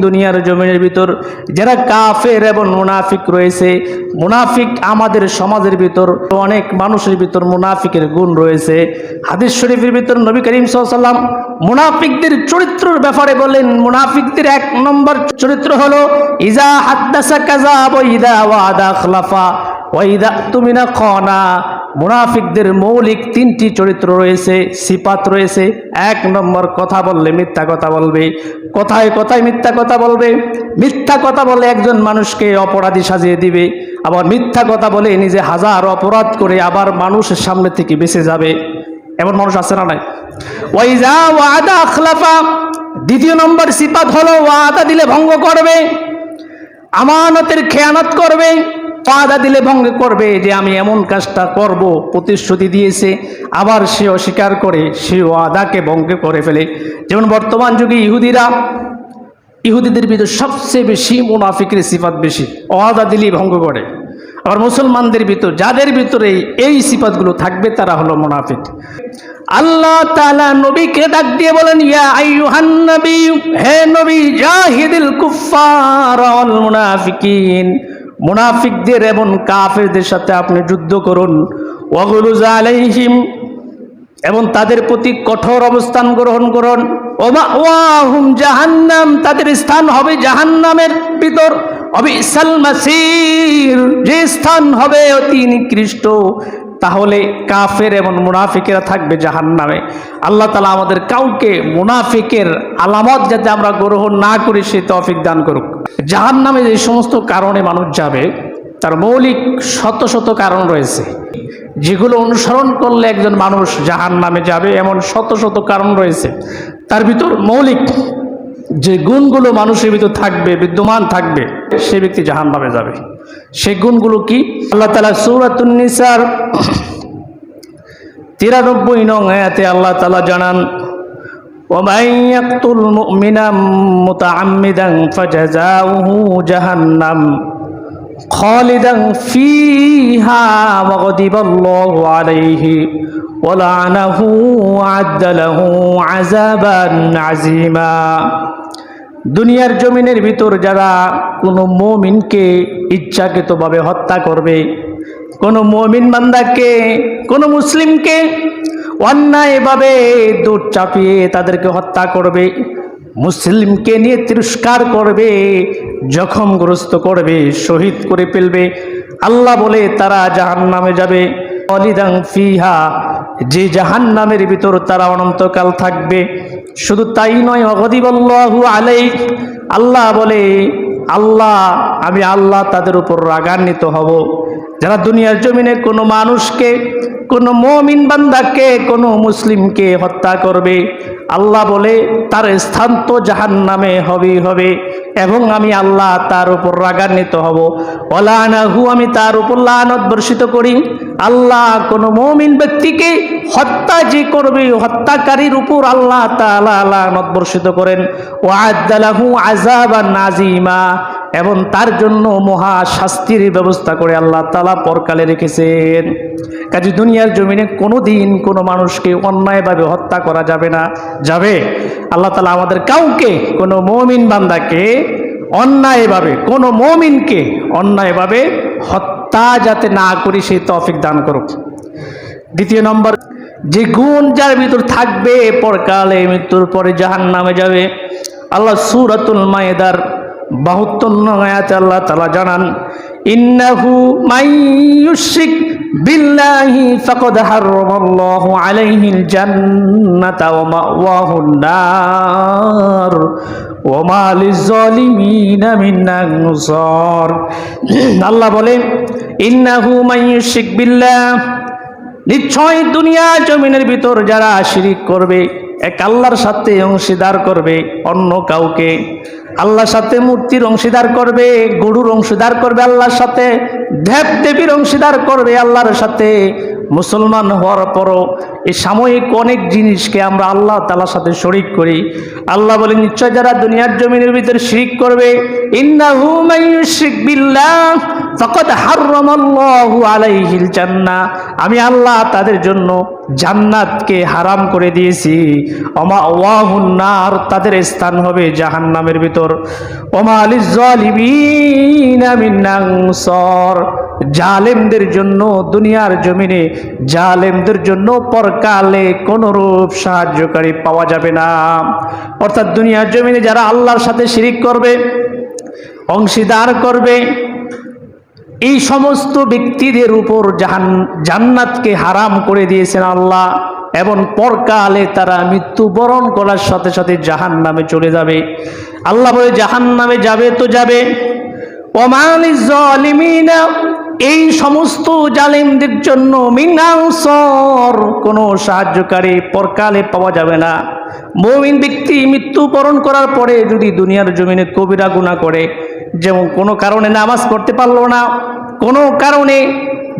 দুনিয়ার জমিনের ভিতর যারা কাফের এবং মুনাফিক রয়েছে, মুনাফিক আমাদের সমাজের ভিতর, অনেক মানুষের ভিতর মুনাফিকের গুণ রয়েছে। হাদিস শরীফের ভিতর নবী করিম সাল্লাম মুনাফিকদের চরিত্রের ব্যাপারে বলেন। মুনাফিকদের এক নম্বর চরিত্র হলো ইজা হাদ্দাসা কাজা ইদা ওয়াদা খলাফা। মুনাফিকদের মৌলিক তিনটি চরিত্র রয়েছে সিপাত রয়েছে, এক নম্বর কথা বললে মিথ্যা কথা বলবে, কথায় কথায় মিথ্যা কথা বলবে, মিথ্যা কথা বলে একজন মানুষকে অপরাধী সাজিয়ে দিবে, আবার মিথ্যা কথা বলে নিজে হাজার অপরাধ করে আবার মানুষের সামনে থেকে বেঁচে যাবে, এমন মানুষ আছে না নাই? ওই ওয়াইজা ওয়াদা আখলাফা, দ্বিতীয় নম্বর সিপাত হলো ওয়াদা দিলে ভঙ্গ করবে, আমানতের খেয়ানত করবে ওয়াদা দিলে ভঙ্গ করবে যে আমি এমন কাজটা করব, প্রতিশ্রুতি দিয়েছে, আবার সে অস্বীকার করে সে ওয়াদাকে ভঙ্গ করে ফেলে। যেমন বর্তমান যুগে ইহুদিরা, ইহুদিদের ভিতরে সবচেয়ে বেশি মুনাফিকের সিফাত বেশি, ওয়াদা দিলেই ভঙ্গ করে। আবার মুসলমানদের ভিতর, যাদের ভিতরে এই সিফাতগুলো থাকবে, তারা হলো মুনাফিক। আল্লাহ তাআলা নবীকে ডাক দিয়ে বলেন, ইয়া আইয়ুহান নবী, হে নবী, জাহিদিল কুফার ওয়াল মুনাফিকিন। মুনাফিকদের এবং কাফেরদের সাথে আপনি যুদ্ধ করুন। ওয়াগুলুজ আলাইহিম এবং তাদের প্রতি কঠোর অবস্থান গ্রহণ করুন। ওয়াহুম জাহান্নাম, তাদের স্থান হবে জাহান্নামের ভিতর। অবিসাল মাসির, যে স্থান হবে অতি নিকৃষ্ট। তাহলে কাফের এবং মুনাফিকেরা থাকবে জাহান নামে আল্লাহ তালা আমাদের কাউকে মুনাফিকের আলামত যাতে আমরা গ্রহণ না করি, সে তৌফিক দান করুক। জাহান্নামে যে সমস্ত কারণে মানুষ যাবে, তার মৌলিক শত শত কারণ রয়েছে। যেগুলো অনুসরণ করলে একজন মানুষ জাহান নামে যাবে, এমন শত শত কারণ রয়েছে। তার ভিতর মৌলিক যে গুণগুলো মানুষের ভিতর থাকবে, বিদ্যমান থাকবে, সে ব্যক্তি জাহান নামে যাবে। সেই গুণগুলো কি আল্লাহ তালা সৌরাতুন্নিসার তিরানব্বই নং আয়াতে আল্লাহ তালা জানান ومن يقتل مؤمنا متعمدا فجزاؤه جهنم خالدا فيها وغضب الله عليه ولعنه وعد له عذابا عظيما দুনিয়ার জমিনের ভিতর যারা কোনো মমিনকে ইচ্ছাকৃতভাবে হত্যা করবে, কোনো মমিন বান্দাকে, কোনো মুসলিমকে অন্যায়ভাবে দূর চাপিয়ে তাদেরকে হত্যা করবে, মুসলিমকে নিয়ে তিরস্কার করবে, জখমগ্রস্ত করবে, শহীদ করে ফেলবে, আল্লাহ বলে তারা জাহান নামে যাবে। অলিদাং ফিহা, যে জাহান নামের ভিতর তারা অনন্তকাল থাকবে। শুধু তাই নয়, অগদিবল্লাহু আলাই আল্লাহ বলে, আল্লাহ, আমি আল্লাহ তাদের উপর রাগান্বিত হব। যারা দুনিয়ার জমিনে কোনো মানুষকে, কোনো মমিন বান্দাকে, কোনো মুসলিমকে হত্যা করবে, আল্লাহ বলে, তার স্থান তো জাহান নামে হবে হবে। এবং আমি আল্লাহ তার উপর রাগান্বিত হব। অলানাহু আমি তার উপর লানত বর্ষিত করি। আল্লাহ কোনো মমিন ব্যক্তিকে হত্যা যে করবে, হত্যাকারীর উপর আল্লাহ তালা লানত বর্ষিত করেন। ও আদালাহু আজাবা নাজিমা এবং তার জন্য মহা শাস্তির ব্যবস্থা করে আল্লাহ তালা পরকালে রেখেছেন। কাজে দুনিয়ার জমিনে কোনো দিন কোনো মানুষকে অন্যায়ভাবে হত্যা করা যাবে না। যাবে? আল্লাহ তালা আমাদের কাউকে, কোনো মমিন বান্দাকে অন্যায়ভাবে, কোনো মমিনকে অন্যায়ভাবে হত্যা যাতে না করি সেই তফিক দান করুক। দ্বিতীয় নম্বর, যে গুণ যার ভিতর থাকবে পরকালে মৃত্যুর পরে জাহান নামে যাবে। আল্লাহ সুরাতুল মায়েদার বাহাত্তর আয়াতে আল্লাহ তালা জানান, ইন্নাহু জান্নাতা ওয়া আল্লাহ বিল্লাহ। নিশ্চয় দুনিয়া জমিনের ভিতর যারা শিরিক করবে, এক আল্লাহর সাথে অংশীদার করবে, অন্য কাউকে আল্লাহর সাথে মূর্তির অংশীদার করবে, গরুর অংশীদার করবে আল্লাহর সাথে দেব দেবীর অংশীদার করবে আল্লাহর সাথে মুসলমান হওয়ার পরও এই সাময়িক অনেক জিনিসকে আমরা আল্লাহ তালার সাথে শরিক করি। আল্লাহ বলে নিশ্চয় যারা দুনিয়ার জমিনের ভিতরে শিরিক করবে আমি আল্লাহ তাদের জন্য জান্নাতকে হারাম করে দিয়েছি। অমা ওয়াহুন নার, তাদের স্থান হবে জাহান্নামের ভিতর। ওমা আলিজ জালেমদের জন্য দুনিয়ার জমিনে, জালেমদের জন্য পরকালে কোনরূপ সাহায্যকারী পাওয়া যাবে না। অর্থাৎ দুনিয়ার জমিনে যারা আল্লাহর সাথে শিরিক করবে, অংশীদার করবে, এই সমস্ত ব্যক্তিদের উপর জাহান, জান্নাতকে হারাম করে দিয়েছেন আল্লাহ, এবং পরকালে তারা মৃত্যুবরণ করার সাথে সাথে জাহান নামে চলে যাবে। আল্লাহ বলে জাহান নামে যাবে তো যাবে। ওমালি এই সমস্ত জালিমদের জন্য মিনাংসর কোনো সাহায্যকারী পরকালে পাওয়া যাবে না। মমিন ব্যক্তি মৃত্যুবরণ করার পরে যদি দুনিয়ার জমিনে কবিরা গুণা করে, যেমন কোনো কারণে নামাজ পড়তে পারল না, কোনো কারণে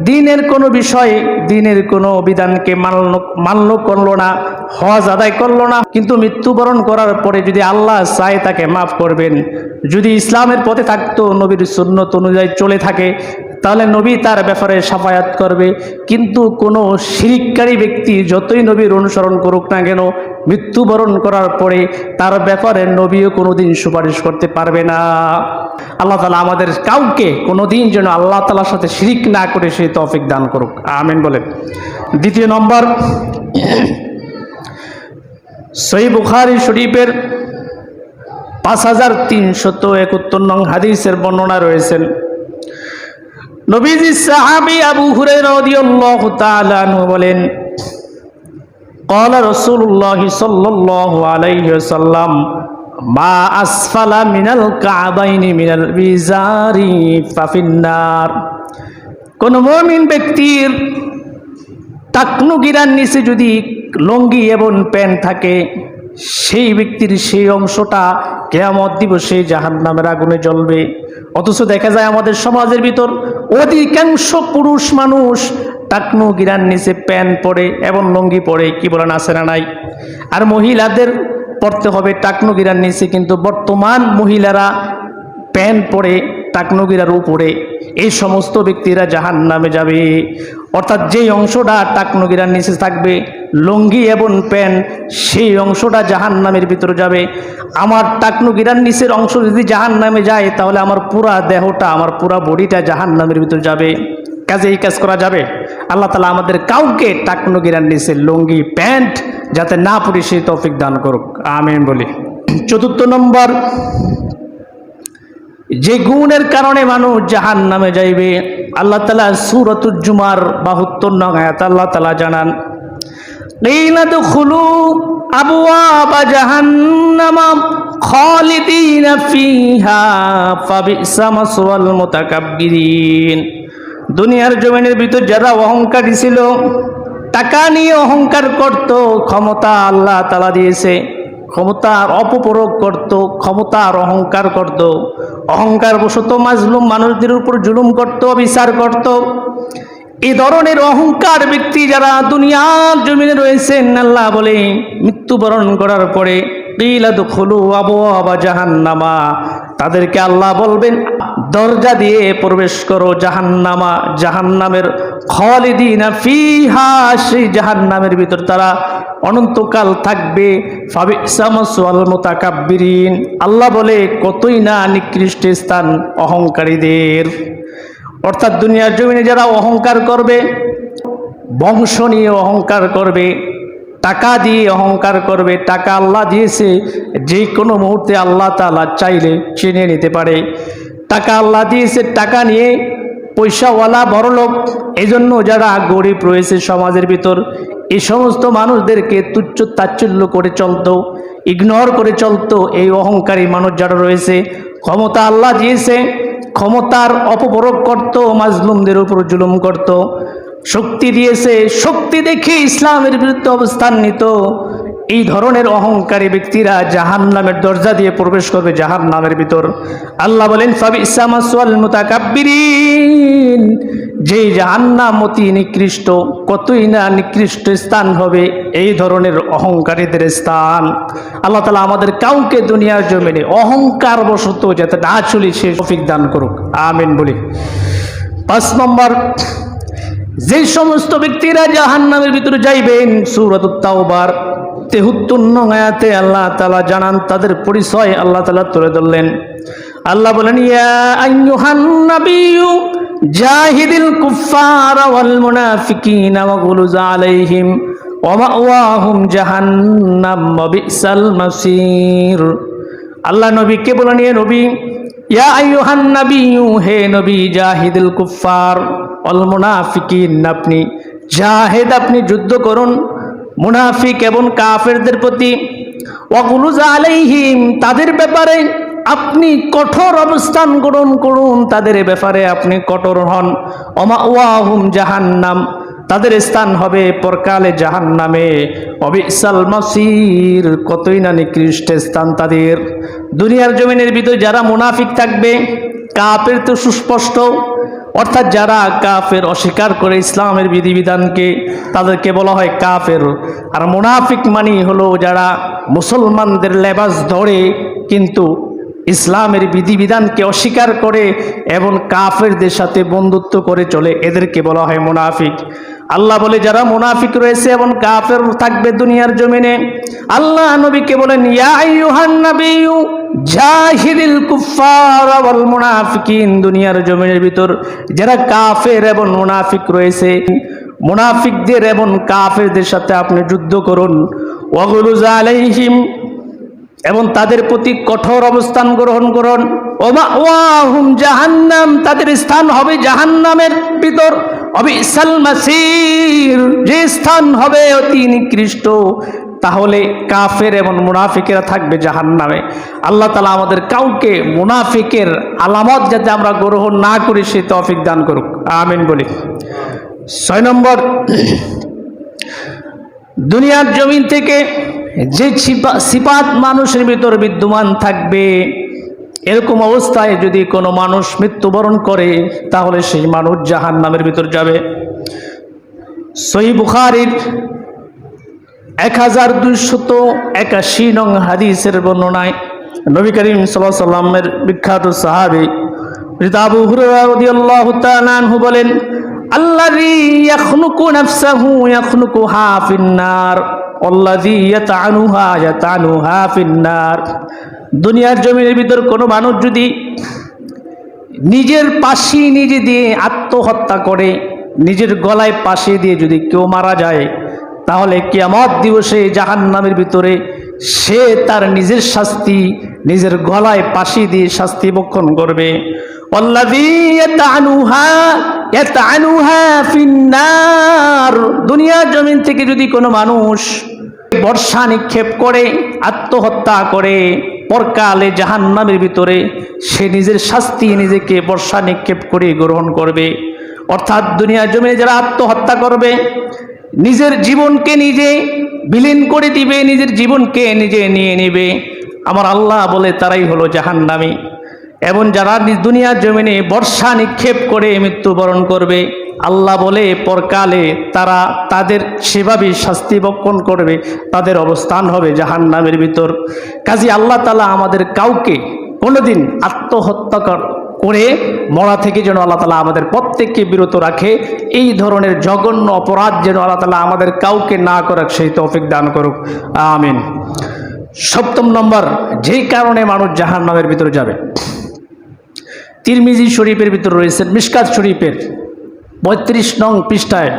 দিনের কোনো বিষয়ে দিনের কোনো বিধানকে মান্য মান্য করল না, হজ আদায় করল না, কিন্তু মৃত্যুবরণ করার পরে যদি আল্লাহ চায় তাকে মাফ করবেন। যদি ইসলামের পথে থাকতো, নবীর সুন্নত অনুযায়ী চলে থাকে তাহলে নবী তার ব্যাপারে সাফায়াত করবে। কিন্তু কোনো শিরিককারী ব্যক্তি যতই নবীর অনুসরণ করুক না কেন, মৃত্যুবরণ করার পরে তার ব্যাপারে নবীও কোনোদিন সুপারিশ করতে পারবে না। আল্লাহ তালা আমাদের কাউকে কোনোদিন যেন আল্লাহ তালার সাথে শিরিক না করে সেই তফিক দান করুক। আমিন বলেন। দ্বিতীয় নম্বর সই বুখারি শরীফের পাঁচ হাজার তিনশত একাত্তর নং হাদিসের বর্ণনা রয়েছেন। নবীজি সাহাবি আবু হুরায়রা রাদিয়াল্লাহু তাআলা আনহু বলেন قال رسول الله صلى الله عليه وسلم ما أسفل من الكعبين من البزار ففي النار কোন মুমিন ব্যক্তির টাকনু গিরার নিচে যদি লঙ্গি এবং প্যান্ট থাকে সেই ব্যক্তির সেই অংশটা কেয়ামত দিবসে জাহান নামের আগুনে জ্বলবে। অথচ দেখা যায় আমাদের সমাজের ভিতর অধিকাংশ পুরুষ মানুষ টাকনু গিরার নিচে প্যান্ট পরে এবং লঙ্গি পরে, কি বলেন, আছে না নাই? আর মহিলাদের পড়তে হবে টাকনু গিরার নিচে, কিন্তু বর্তমান মহিলারা প্যান্ট পরে, টাকনু গিরার উপরে। এই সমস্ত ব্যক্তিরা জাহান নামে যাবে। অর্থাৎ যেই অংশটা টাকনগিরার নিচে থাকবে, লুঙ্গি এবং প্যান্ট, সেই অংশটা জাহান নামের ভিতরে যাবে। আমার টাকনগিরার নিচের অংশ যদি জাহান নামে যায়, তাহলে আমার পুরা দেহটা, আমার পুরা বডিটা জাহান নামের ভিতরে যাবে। কাজে এই কাজ করা যাবে। আল্লাহ তালা আমাদের কাউকে টাকনগিরার নিচে লুঙ্গি, প্যান্ট যাতে না পড়ি সেই তৌফিক দান করুক। আমিন বলি। চতুর্থ নম্বর যে গুণের কারণে মানুষ জাহান নামে যাইবে, আল্লাহ তালা সুরতুজ্জুমার বাহুত্তর নগায়াত আল্লাহ তালা জানান দুনিয়ার জমিনের ভিতর যারা অহংকারী ছিল, টাকা নিয়ে অহংকার করত, ক্ষমতা আল্লাহ তালা দিয়েছে। ক্ষমতার অপপ্রয়োগ করত ক্ষমতার অহংকার করত। অহংকার বশত মাজলুম মানুষদের উপর জুলুম করত, বিচার করত। এই ধরনের অহংকার ব্যক্তি যারা দুনিয়ার জমিনে রয়েছেন, আল্লাহ বলে, মৃত্যুবরণ করার পরে জাহান্নামা, তাদেরকে আল্লাহ বলবেন, দরজা দিয়ে প্রবেশ করো জাহান্নামা, জাহান্নামের ফিহা সেই জাহান্নামের ভিতর তারা অনন্তকাল থাকবে। আল্লাহ বলে, কতই না নিকৃষ্ট স্থান অহংকারীদের। অর্থাৎ দুনিয়ার জমিনে যারা অহংকার করবে, বংশ নিয়ে অহংকার করবে, টাকা দিয়ে অহংকার করবে, টাকা আল্লাহ দিয়েছে যে কোনো মুহূর্তে আল্লাহ তালা চাইলে চিনে নিতে পারে। টাকা আল্লাহ দিয়েছে, টাকা নিয়ে পয়সাওয়ালা বড়লোক এই জন্য যারা গরিব রয়েছে সমাজের ভিতর এই সমস্ত মানুষদেরকে তুচ্ছ তাচ্ছল্য করে চলতো ইগনোর করে চলতো এই অহংকারী মানুষ যারা রয়েছে। ক্ষমতা আল্লাহ দিয়েছে, ক্ষমতার অপপ্রয়োগ করত, মাজলুমদের উপর জুলুম করত। শক্তি দিয়েছে, শক্তি দেখে ইসলামের বিরুদ্ধে অবস্থান নিত। এই ধরনের অহংকারী ব্যক্তিরা জাহান নামের দরজা দিয়ে প্রবেশ করবে জাহান নামের ভিতর। আল্লাহ বলেন ফাবি ইসামাসওয়াল মুতাকাব্বিরিন। যে জাহান্নাম অতি নিকৃষ্ট, কতই না নিকৃষ্ট স্থান হবে এই ধরনের অহংকারীদের স্থান। আল্লাহ তালা আমাদের কাউকে দুনিয়ার জমিনে অহংকার বশত যাতে না চলি সে শফিক দান করুক। আমিন বলি। পাঁচ নম্বর, যে সমস্ত ব্যক্তিরা জাহান নামের ভিতরে যাইবেন সুরত তাওবার তেহুত্তর নয়াতে আল্লাহ তালা জানান, তাদের পরিচয় আল্লাহ তালা তুলে ধরলেন। আল্লাহ বলেন, ইয়া জাহিদিল কুফার ওয়াল মুনাফিকিনা ওয়াগলুজ আলাইহিম ওয়া মাওয়াহুম জাহান্নাম ওয়া বিসাল মাসির। আল্লাহ নবীকে বলেন ইয়ে নবী? ইয়া আইয়ুহান নাবিয়্যু, হে নবী, জাহিদুল কুফার অল মুনাফিকিন, আপনি জাহেদ, আপনি যুদ্ধ করুন। মুনাফিক এবং কাফেরদের প্রতি আলাইহিম, তাদের ব্যাপারে আপনি কঠোর অবস্থান গ্রহণ করুন, তাদের ব্যাপারে আপনি কঠোর হন। অমা ওয়াহুম জাহান্নাম, তাদের স্থান হবে পরকালে জাহান নামে অবিসাল মাসির, কতই না নিকৃষ্ট স্থান তাদের। দুনিয়ার জমিনের ভিতরে যারা মুনাফিক থাকবে কাপের তো সুস্পষ্ট। অর্থাৎ যারা কাফের অস্বীকার করে ইসলামের বিধিবিধানকে, তাদেরকে বলা হয় কাফের। আর মুনাফিক মানি হলো যারা মুসলমানদের লেবাস ধরে, কিন্তু ইসলামের বিধিবিধানকে অস্বীকার করে এবং কাফেরদের সাথে বন্ধুত্ব করে চলে, এদেরকে বলা হয় মুনাফিক। আল্লাহ বলে, যারা মুনাফিক রয়েছে এবং কাফের থাকবে দুনিয়ার জমিনে, আল্লাহ নবীকে বলেন কুফার দুনিয়ার জমিনের ভিতর যারা কাফের এবং মুনাফিক রয়েছে, মুনাফিকদের এবং কাফেরদের সাথে আপনি যুদ্ধ করুন। আলাইহিম এবং তাদের প্রতি কঠোর অবস্থান গ্রহণ করুন। ওয়াহুম জাহান্নাম, তাদের স্থান হবে জাহান্নামের ভিতর। অবিসাল মাসির, যে স্থান হবে অতি নিকৃষ্ট। তাহলে কাফের এবং মুনাফিকেরা থাকবে জাহান্নামে। আল্লাহ তালা আমাদের কাউকে মুনাফিকের আলামত যাতে আমরা গ্রহণ না করি, সে তৌফিক দান করুক। আমিন বলি। ছয় নম্বর, দুনিয়ার জমিন থেকে যে সিপা- সিপাত মানুষের ভিতর বিদ্যমান থাকবে, এরকম অবস্থায় যদি কোনো মানুষ মৃত্যুবরণ করে, তাহলে সেই মানুষ জাহান নামের ভিতর যাবে। সহি বুখারির এক হাজার দুইশত একাশি নং হাদিসের বর্ণনায় নবী করিম সাল্লাহ সাল্লামের বিখ্যাত সাহাবি রিতাবু হুরাহ বলেন, আল্লাযী ইয়াখলুকু নাফসাহু দুনিয়ার জমিনের ভিতর কোনো মানুষ যদি নিজের পাশি নিজে দিয়ে আত্মহত্যা করে, নিজের গলায় পাশে দিয়ে যদি কেউ মারা যায়, তাহলে কিয়ামত দিবসে জাহান নামের ভিতরে সে তার নিজের শাস্তি, নিজের গলায় পাশি দিয়ে শাস্তি বক্ষণ করবে। দুনিয়ার জমিন থেকে যদি কোনো মানুষ বর্ষা নিক্ষেপ করে, আত্মহত্যা করে, পরকালে জাহান নামের ভিতরে সে নিজের শাস্তি নিজেকে বর্ষা নিক্ষেপ করে গ্রহণ করবে। অর্থাৎ দুনিয়ার জমিনে যারা আত্মহত্যা করবে, নিজের জীবনকে নিজে বিলীন করে দিবে, নিজের জীবনকে নিজে নিয়ে নেবে। আমার আল্লাহ বলে তারাই হলো জাহান্নামী। এবং যারা দুনিয়ার জমিনে বর্ষা নিক্ষেপ করে মৃত্যুবরণ করবে আল্লাহ বলে, পরকালে তারা তাদের সেভাবে শাস্তি বক্ষণ করবে, তাদের অবস্থান হবে জাহান নামের ভিতর। কাজী আল্লাহ তালা আমাদের কাউকে কোনোদিন আত্মহত্যা কর- মরা থেকে যেন আল্লাহ তালা আমাদের প্রত্যেককে বিরত রাখে, এই ধরনের জঘন্য অপরাধ যেন আল্লাহ তালা আমাদের কাউকে না করুক সেই তৌফিক দান করুক। আমিন। সপ্তম নম্বর, যেই কারণে মানুষ জাহান নামের ভিতরে যাবে। তিরমিজি শরীফের ভিতর রয়েছেন মিসকাত শরীফের। পঁয়ত্রিশ নং পৃষ্ঠায়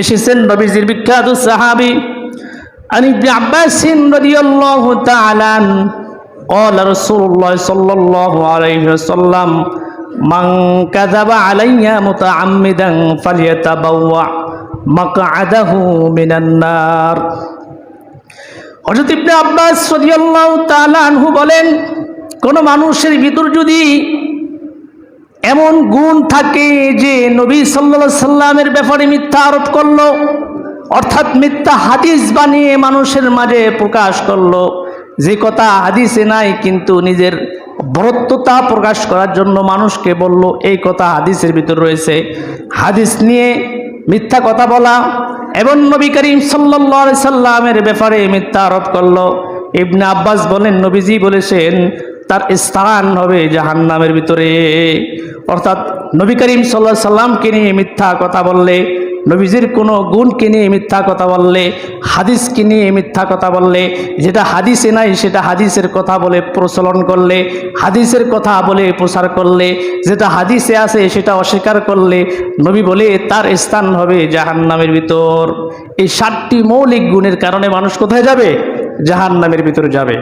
এসেছেন নবীজির বিখ্যাত সাহাবি عن ابن عباس رضي الله تعالى عنه قال رسول الله صلى الله عليه وسلم من كذب علي متعمدا فليتبوع مقعده من النار হযরত ইবনে আব্বাস রাদিয়াল্লাহু তাআলা আনহু বলেন কোন মানুষের ভিতর যদি এমন গুণ থাকে যে নবী আলাইহি সাল্লামের ব্যাপারে মিথ্যা আরোপ করল, অর্থাৎ মিথ্যা হাদিস বানিয়ে মানুষের মাঝে প্রকাশ করল। যে কথা হাদিসে নাই, কিন্তু নিজের বরত্বতা প্রকাশ করার জন্য মানুষকে বলল, এই কথা হাদিসের ভিতর রয়েছে। হাদিস নিয়ে মিথ্যা কথা বলা এবং নবী করিম সাল্লা সাল্লামের ব্যাপারে মিথ্যা আরোপ করল। ইবনে আব্বাস বলেন, নবীজি বলেছেন তার স্থান হবে জাহান্নামের ভিতরে। অর্থাৎ নবী করিম সাল্লাহ সাল্লামকে নিয়ে মিথ্যা কথা বললে, নবীজির কোনো গুণকে নিয়ে মিথ্যা কথা বললে, হাদিসকে নিয়ে মিথ্যা কথা বললে, যেটা হাদিসে নাই সেটা হাদিসের কথা বলে প্রচলন করলে, হাদিসের কথা বলে প্রচার করলে, যেটা হাদিসে আছে সেটা অস্বীকার করলে, নবী বলে তার স্থান হবে জাহান্নামের ভিতর। এই সাতটি মৌলিক গুণের কারণে মানুষ কোথায় যাবে? জাহান্নামের ভিতরে যাবে।